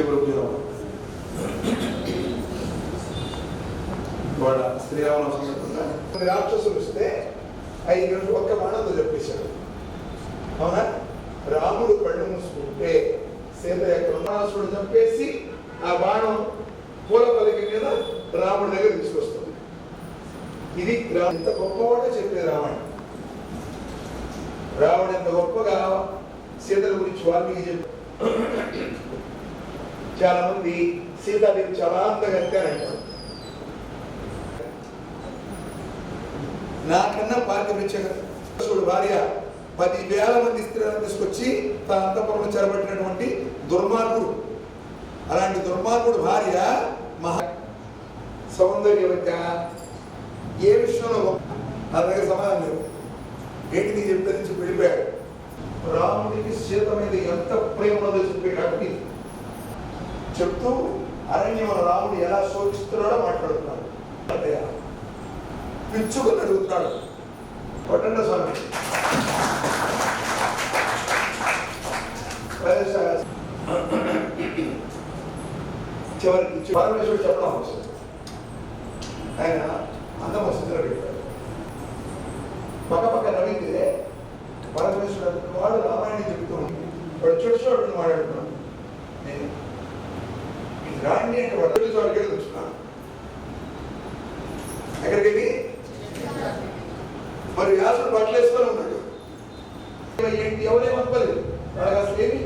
శ్రీ గురుభ్యో ఇవాళ సందర్భంగా రాక్షసులు వస్తే ఐదు గంటలు ఒక్క బాణంతో చెప్పేశాడు. అవునా? రాముడు కళ్ళు మూసుకుంటే సీత యొక్క చంపేసి ఆ బాణం పూల పలికి మీద రాముడి దగ్గర తీసుకొస్తుంది. ఇది ఎంత గొప్పవాడో చెప్పేది రావణ్ రావణ ఎంత గొప్పగా సీతల గురించి వాల్మీకి చెప్పి చాలా మంది సీతాదేవి చాలా అందగత్తే అంటారు నాకన్నా పార్టీ భార్య పదివేల మంది స్త్రీలను తీసుకొచ్చి తన అంతపురంలో చెరబట్టినటువంటి దుర్మార్గుడు. అలాంటి దుర్మార్గుడు భార్య మహా సౌందర్యవత. ఏ విషయంలో గొప్ప? నా దగ్గర సమాధానం లేవు ఏంటి నీ చెప్పేది వెళ్ళిపోయాడు రాముడికి సీత మీద ఎంత ప్రేమ ఉన్నదో చెప్పేటట్టు చెప్తూ అరణ్యంలో రాముడు ఎలా శోచిస్తున్నాడో మాట్లాడుతున్నాడు. పిచ్చుకొని అడుగుతున్నాడు కొట్టండి స్వామి. చివరికి పరమేశ్వరుడు చెప్పడం అవసరం. ఆయన అందం వస్తుంది పెట్టాడు పక్క పక్క నవ్వితే పరమేశ్వరుడు వాడు రామాయణం చెప్తూ వాడు చూడు మాట్లాడుతున్నాడు. నేను రాండి అంటే వాడు వచ్చినాను ఎక్కడికి వెళ్ళి? మరి వ్యాసుడు బట్టలు వేసుకొని ఉన్నాడు. ఏంటి ఎవరేం అనుకోలేదు. వాడికి అసలు ఏమి?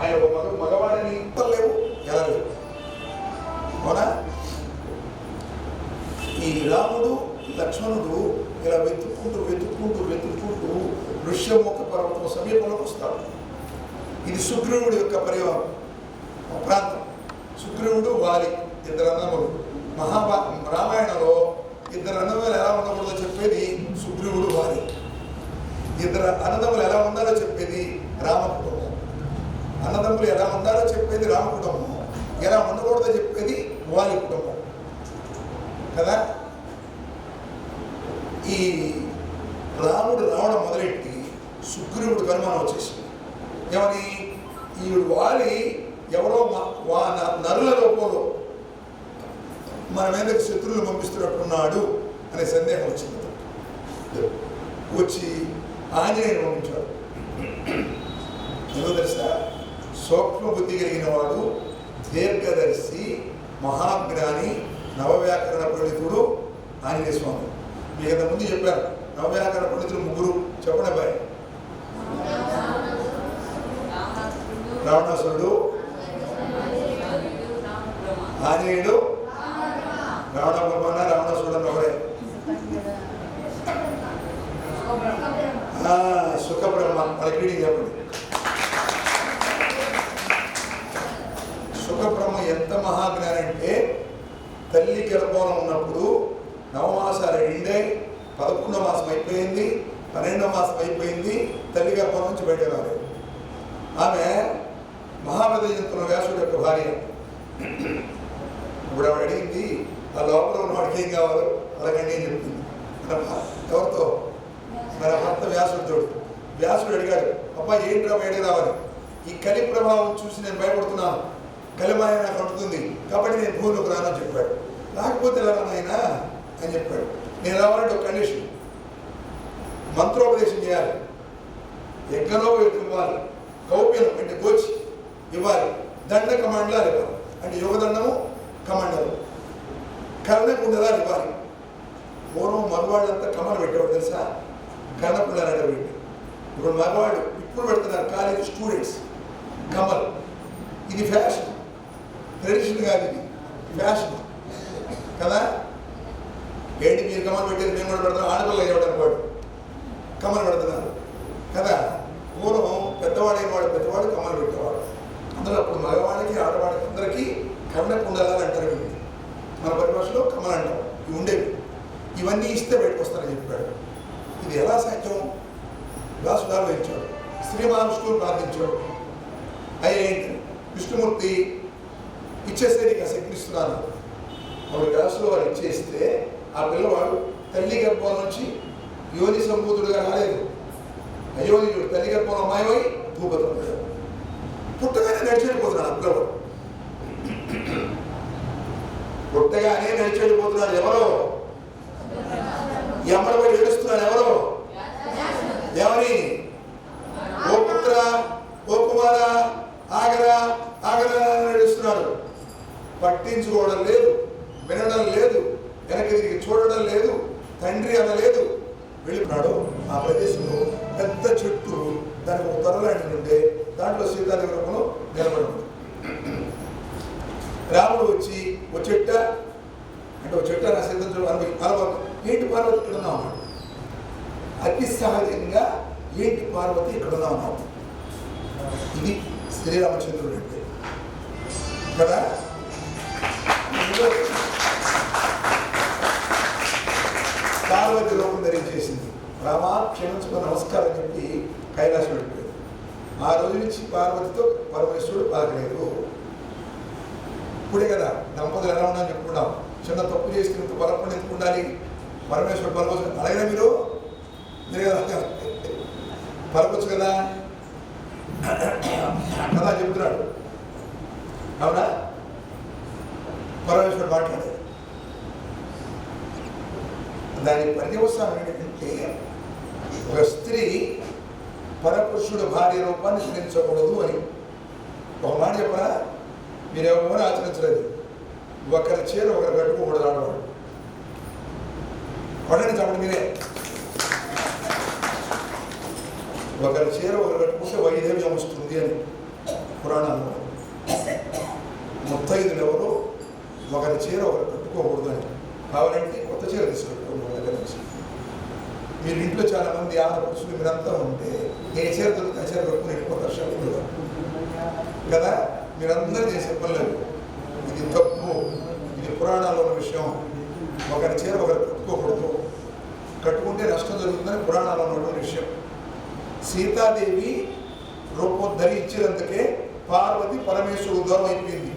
ఆయన ఒక మగ మగవాడిని. లేవు ఎలా లేవు అవునా? ఈ రాముడు లక్ష్మణుడు ఇలా వెతుక్కుంటూ వెతుక్కుంటూ వెతుక్కుంటూ ఋష్యముఖ పర్వతం సమీపంలోకి వస్తాడు. ఇది సుగ్రీవుడి యొక్క పరివారం ప్రాంతం. శుక్రుడు వాలి ఇద్దరు అన్నములు మహాభా రామాయణంలో ఇద్దరు అన్నములు ఎలా ఉండకూడదో చెప్పేది సుగ్రీవుడు వాలి ఇద్దరు అన్నదమ్ములు ఎలా ఉండాలో చెప్పేది రామ కుటుంబం అన్నదమ్ములు ఎలా ఉండాలో చెప్పేది రామ కుటుంబం ఎలా ఉండకూడదో చెప్పేది వాలి కుటుంబం. కదా? ఈ రాముడు రావడం మొదలెట్టి సుగ్రీవుడు కనుమానం వచ్చేసింది. ఏమని? ఈ వాలి ఎవరో నరుల రూపంలో మన మీదకి శత్రువులు పంపిస్తున్నట్టున్నాడు అనే సందేహం వచ్చింది. వచ్చి ఆంజనేయుని పంపించాడు. ఎందుకు తెలుసా? సూక్ష్మ బుద్ధి కలిగిన వాడు దీర్ఘదర్శి మహాజ్ఞాని నవవ్యాకరణ పండితుడు ఆంజనేయ స్వామి. మీకు ఇంత ముందు చెప్పారు నవవ్యాకరణ పండితులు ముగ్గురు. చెప్పండి అబ్బాయి. రావణాసురుడు ఆంజనేయుడు రావణ బ్రహ్మణ రావణాసురుడు అని ఒకడే ఆ, సుఖబ్రహ్మ వాళ్ళకి రీడింగ్ చెప్పండి. సుఖబ్రహ్మ ఎంత మహాజ్ఞాని అంటే తల్లి గర్భంలో ఉన్నప్పుడు నవమాసాలు ఎండే పదకొండో మాసం అయిపోయింది పన్నెండో మాసం అయిపోయింది తల్లి గర్భం నుంచి బయట రాలేదు. ఆమె మహాపతి చెందుతున్న వ్యాసుడు యొక్క భార్య. ఇప్పుడు ఆవిడ అడిగింది ఆ లోపల ఉన్నవాడికి ఏం కావాలో అలాగండి అని చెప్తుంది మన ఎవరితో? మన భర్త వ్యాసుడితో వ్యాసుడు అడిగాడు అబ్బా ఏంట్రా బయటకు రావాలి? ఈ కలి ప్రభావం చూసి నేను భయపడుతున్నాను. కలిమాయ నాకు అంటుతుంది కాబట్టి నేను భూమిలోకి రానని చెప్పాడు. రాకపోతే రానాయనా నాయనా అని చెప్పాడు. నేను రావాలంటే ఒక కండిషన్. మంత్రోపదేశం చేయాలి. యజ్ఞలో ఇవ్వాలి. కౌప్యం అంటే కోచి ఇవ్వాలి. దండ కమాండలాలు ఇవ్వాలి అంటే యుగదండము కమాండలు కర్ణకుండలాలు ఇవ్వాలి పూర్వం మగవాళ్ళంతా కమాండ్ పెట్టేవాడు తెలుసా? కర్ణకుండలాట పెట్టి ఇప్పుడు మగవాడు ఇప్పుడు పెడుతున్నారు కాలేజ్ స్టూడెంట్స్. కమల్. ఇది ఫ్యాషన్. ట్రెడిషన్ కాదు ఇది. ఫ్యాషన్. కదా? ఏంటి మీరు కమల్ పెట్టేది? మేము కూడా పెడతాం. ఆడపిల్ల ఇవ్వడానికి వాడు? కమల్ పెడుతున్నారు. కదా? పూర్వం పెద్దవాడైన వాడు పెద్దవాడు కమల్ పెట్టేవాడు అందులో అప్పుడు మగవాడికి ఆడవాడికి అందరికీ కర్ణ కుండలాలు అంటారు వీటిని మన పరిభాషలో కమలు అంటాం ఇవి ఉండేవి. ఇవన్నీ ఇస్తే బయటకు వస్తారని చెప్పాడు. ఇది ఎలా సాధ్యం? వ్యాసుడు ఆలోచించాడు శ్రీ మహావిష్ణువుని ప్రార్థించాడు. అయ్యే విష్ణుమూర్తి ఇచ్చేస్తే నీకు శక్తిస్తున్నాను అప్పుడు వ్యాసుడు వారు ఇచ్చేస్తే ఆ పిల్లవాడు తల్లి గర్భం నుంచి యోని సంబూతుడుగా రాలేదు. అయోని తల్లి గర్భంలో మాయమై భూపతి పుట్టగానే నడిచి ఆ పిల్లవాడు. పుట్టగానే నడిచి వెళ్ళిపోతున్నాడు ఎవరో ఎమ్మడబడి ఏడుస్తున్నారు ఎవరో? ఎవరి? ఓ పుత్ర ఓ కుమార ఆగరా ఆగరా నడుస్తున్నారు పట్టించుకోవడం లేదు వినడం లేదు వెనక్కి తిరిగి చూడడం లేదు తండ్రి అనలేదు. వెళ్ళిపోయాడు ఆ ప్రదేశంలో పెద్ద చెట్టు దానికి ఒక తొరలాంటి ఉంటే దాంట్లో సీతాదేవి రూపంలో నిలబడి రాముడు వచ్చి ఒక చెట్ట అంటే ఒక చెట్టు అరవై సిద్ధం ఏంటి పార్వతి ఇక్కడ ఉన్నావు అన్నాడు. అతి సహజంగా ఏంటి పార్వతి ఇక్కడ ఉన్నావు అన్నావు. ఇది శ్రీరామచంద్రుడు అంటే. కదా? పార్వతి రూపం ధరించేసింది. రామా క్షమించుకుని నమస్కారం చెప్పి కైలాసం వెళ్ళిపోయింది ఆ రోజు నుంచి పార్వతితో పరమేశ్వరుడు పలకలేదు ఇప్పుడే కదా దంపతులు ఎలా ఉండాలని చెప్పుకున్నాం చిన్న తప్పు చేసినంత బలపడి ఎందుకు ఉండాలి? పరమేశ్వర బలపచ్చు అలాగే మీరు? మీరు కదా. పలకొచ్చు కదా? కదా చెబుతున్నాడు అవునా? పరమేశ్వరుడు మాట్లాడాడు. దాని పర్యవసానం ఏంటంటే ఒక స్త్రీ పరపురుషుడు భార్య రూపాన్ని స్మరించకూడదు అని. ఒక మాట చెప్పరా? మీరు ఎవరు ఆచరించలేదు. ఒకరి చీర ఒకరు కట్టుకోకూడదు ఆడవాడు పడండి చెప్పండి మీరే ఒకరి చీర ఒకరు కట్టుకుంటే వైద్యం వస్తుంది అని పురాణాలు ముత్తైదులు ఎవరు? ఒకరి చీర ఒకరు కట్టుకోకూడదు అని. కావాలంటే కొత్త చీర తీసుకెట్టుకోండి దగ్గర నుంచి. మీరు ఇంట్లో చాలా మంది ఆడపడుచులు మీరంతా ఉంటే ఏ చీర దొరికితే ఆ చీర కట్టుకుని వెళ్ళిపోతారు షాపులో కదా? మీరందరూ చేసే పనులు ఇది తప్పు. పురాణాల్లో ఉన్న విషయం ఒకరి చీర ఒకరు కట్టుకోకూడదు. కట్టుకుంటే నష్టం జరుగుతుందని పురాణాల్లో ఉన్నటువంటి విషయం. సీతాదేవి రూపం ధరించినందుకే పార్వతి పరమేశ్వరు దూరం అయిపోయింది.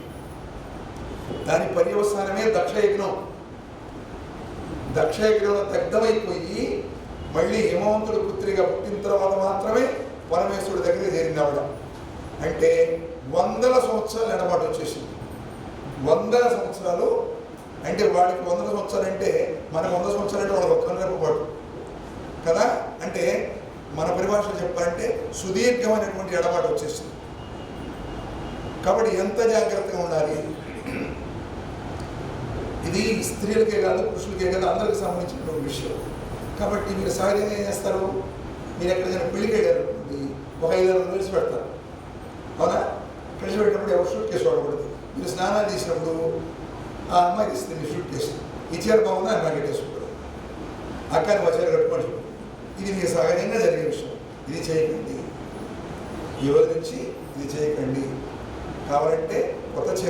దాని పర్యవసానమే దక్షయజ్ఞం. దక్షయజ్ఞంలో దగ్ధమైపోయి మళ్ళీ హిమవంతుడు పుత్రిగా పుట్టిన తర్వాత మాత్రమే పరమేశ్వరుడి దగ్గర చేరింది ఆవిడ. అంటే వందల సంవత్సరాలు ఎడబాటు వచ్చేసింది. వందల సంవత్సరాలు అంటే వాళ్ళకి వందల సంవత్సరాలు అంటే వంద సంవత్సరాలు అంటే వాళ్ళకి ఒక్క నెలకు పాటు కదా? అంటే మన పరిభాషలో చెప్పాలంటే సుదీర్ఘమైనటువంటి ఎడబాటు వచ్చేసింది. కాబట్టి ఎంత జాగ్రత్తగా ఉండాలి? ఇది స్త్రీలకే కాదు పురుషులకే కాదు అందరికి సంబంధించినటువంటి విషయం. కాబట్టి మీరు సహజంగా ఏం చేస్తారు? మీరు ఎక్కడికైనా పెళ్ళికి వెళ్ళారు ఒక ఐదు వందలు వేసి పెడతారు. అవునా? కలిసి పెట్టినప్పుడు ఎవరు షూట్ కేసు వాడకూడదు. మీరు స్నానాలు తీసినప్పుడు ఆ అమ్మాయి ఇస్తే మీరు షూట్ కేసు ఈ చీర బాగుందా? అని నాకు అక్కని వచ్చారు కట్టుకోండి ఇది మీకు సహజంగా జరిగే విషయం. ఇది చేయకండి. ఈ రోజు నుంచి ఇది చేయకండి. కావాలంటే కొత్త చీర